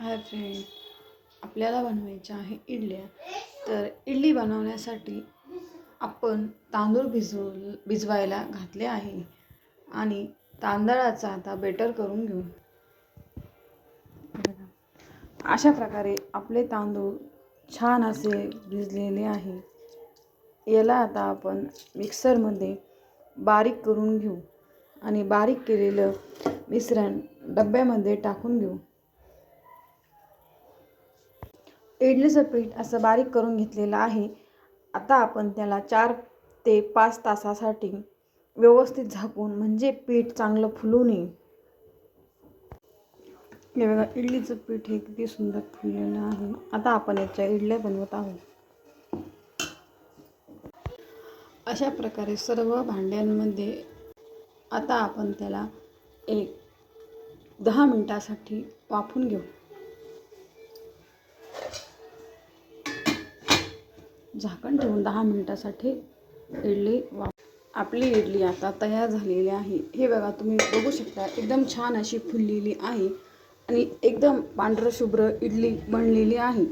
Hi friend आपल्याला बनवायच्या आहे इडल्या. तर इडली बनवण्यासाठी आपण तांदूळ भिजव भिजवायला घातले आहे. आणि तांदळाचा आता बेटर करून घेऊ. अशा प्रकारे आपले तांदूळ छान असे भिजलेले आहे. याला आता आपण मिक्सरमध्ये बारीक करून घेऊ. आणि बारीक केलेलं मिश्रण डब्यामध्ये टाकून घेऊ. इडलीचं पीठ असं बारीक करून घेतलेलं आहे. आता आपण त्याला चार ते पाच तासासाठी व्यवस्थित झाकून म्हणजे पीठ चांगलं फुलू नये. हे बघा इडलीचं पीठ हे किती सुंदर फुललेलं आहे. आता आपण याच्या इडल्या बनवत आहोत. अशा प्रकारे सर्व भांड्यांमध्ये आता आपण त्याला एक दहा मिनटासाठी वाफून घेऊ. झाकण ठेवून दहा मिनटासाठी इडली वा आपली इडली आता तयार झालेली आहे. हे बघा तुम्ही बघू शकता एकदम छान अशी फुललेली आहे आणि एकदम पांढरं शुभ्र इडली बनलेली आहे.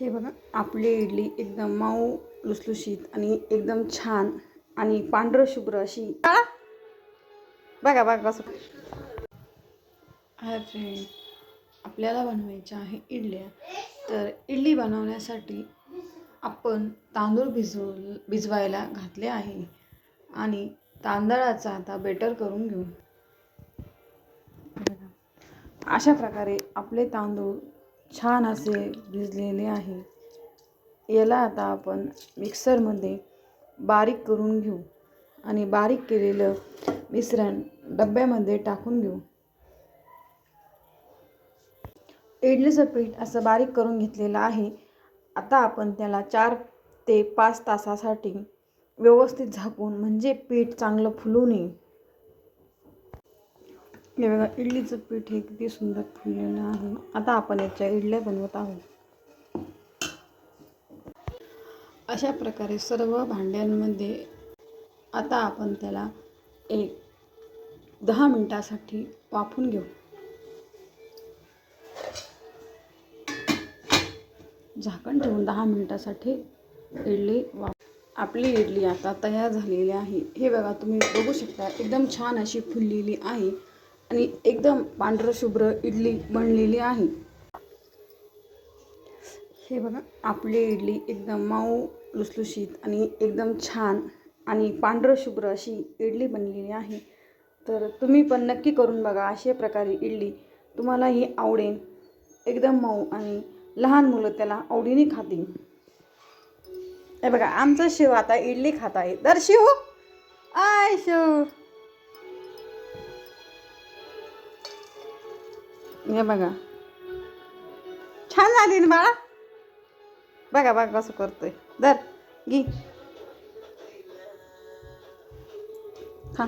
हे बघा आपली इडली एकदम मऊ लुसलुशीत आणि एकदम छान आणि पांढरं शुभ्र अशी. बघा बघा कसं हाय फ्रेंड आपल्याला बनवायच्या आहे इडल्या. तर इडली बनवण्यासाठी आपण तांदूळ भिजू भिजवायला घातले आहे. आणि तांदळाचा आता बेटर करून घेऊ. अशा प्रकारे आपले तांदूळ छान असे भिजलेले आहे. याला आता आपण मिक्सरमध्ये बारीक करून घेऊ. आणि बारीक केलेलं मिश्रण डब्यामध्ये टाकून घेऊ. इडलीचं पीठ असं बारीक करून घेतलेलं आहे. आता आपण त्याला चार ते पाच तासासाठी व्यवस्थित झाकून म्हणजे पीठ चांगलं फुलू नये. हे बघा इडलीचं पीठ हे किती सुंदर फुललेलं आहे. आता आपण याच्या इडल्या बनवत आहोत. अशा प्रकारे सर्व भांड्यांमध्ये आता आपण त्याला एक दहा मिनटासाठी वाफून घेऊ. झाकण ठेवून दहा मिनटासाठी इडली वा आपली इडली आता तयार झालेली आहे. हे बघा तुम्ही बघू शकता एकदम छान अशी फुललेली आहे आणि एकदम पांढरशुभ्र इडली बनलेली आहे. हे बघा आपली इडली एकदम मऊ लुसलुशीत आणि एकदम छान आणि पांढरशुभ्र अशी इडली बनलेली आहे. तर तुम्ही पण नक्की करून बघा अशा प्रकारे इडली. तुम्हालाही आवडेल. एकदम मऊ आणि लहान मुलं त्याला आवडीने खातील. हे बघा आमचं शिव आता इडली खात आहे. दर शिव! आय शिव! हे बघा. छान झाली ना बाळा? बघा बघा कसं करतोय. दर गी खा.